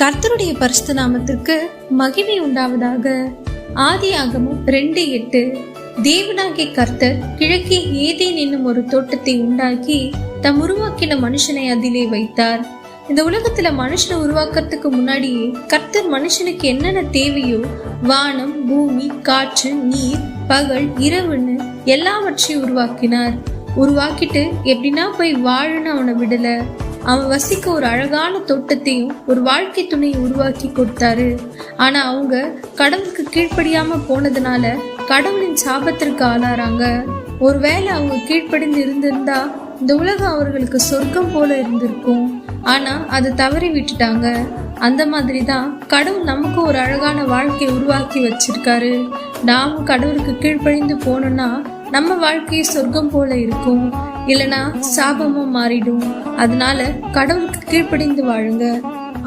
கர்த்தருடைய பரிசுத்த நாமத்திற்கு மகிமை உண்டாவதாக. ஆதி ஆகமும் ரெண்டு எட்டு. தேவனாகிய கர்த்தர் கிழக்கே ஏதேன் என்னும் ஒரு தோட்டத்தை உண்டாக்கி தம் உருவாக்கின மனுஷனை அதிலே வைத்தார். இந்த உலகத்துல மனுஷனை உருவாக்குறதுக்கு முன்னாடியே கர்த்தர் மனுஷனுக்கு என்னென்ன தேவையோ வானம் பூமி காற்று நீர் பகல் இரவுன்னு எல்லாவற்றையும் உருவாக்கினார். உருவாக்கிட்டு எப்படின்னா போய் வாழன்னு அவனை விடல. அவன் வசிக்க ஒரு அழகான தோட்டத்தையும் ஒரு வாழ்க்கை துணையை உருவாக்கி கொடுத்தாரு. ஆனா அவங்க கடவுளுக்கு கீழ்ப்படியாம போனதுனால கடவுளின் சாபத்திற்கு ஆளாறாங்க. ஒருவேளை அவங்க கீழ்ப்படிந்து இருந்திருந்தா இந்த உலகம் அவர்களுக்கு சொர்க்கம் போல இருந்திருக்கும். ஆனா அதை தவறி விட்டுட்டாங்க. அந்த மாதிரி தான் கடவுள் நமக்கு ஒரு அழகான வாழ்க்கையை உருவாக்கி வச்சிருக்காரு. நாமும் கடவுளுக்கு கீழ்ப்படிந்து போனோம்னா நம்ம வாழ்க்கையை சொர்க்கம் போல இருக்கும். இல்லனா சாபமும் மாறிடும். அதனால கடவுளுக்கு கீழ்ப்படிந்து வாழுங்க.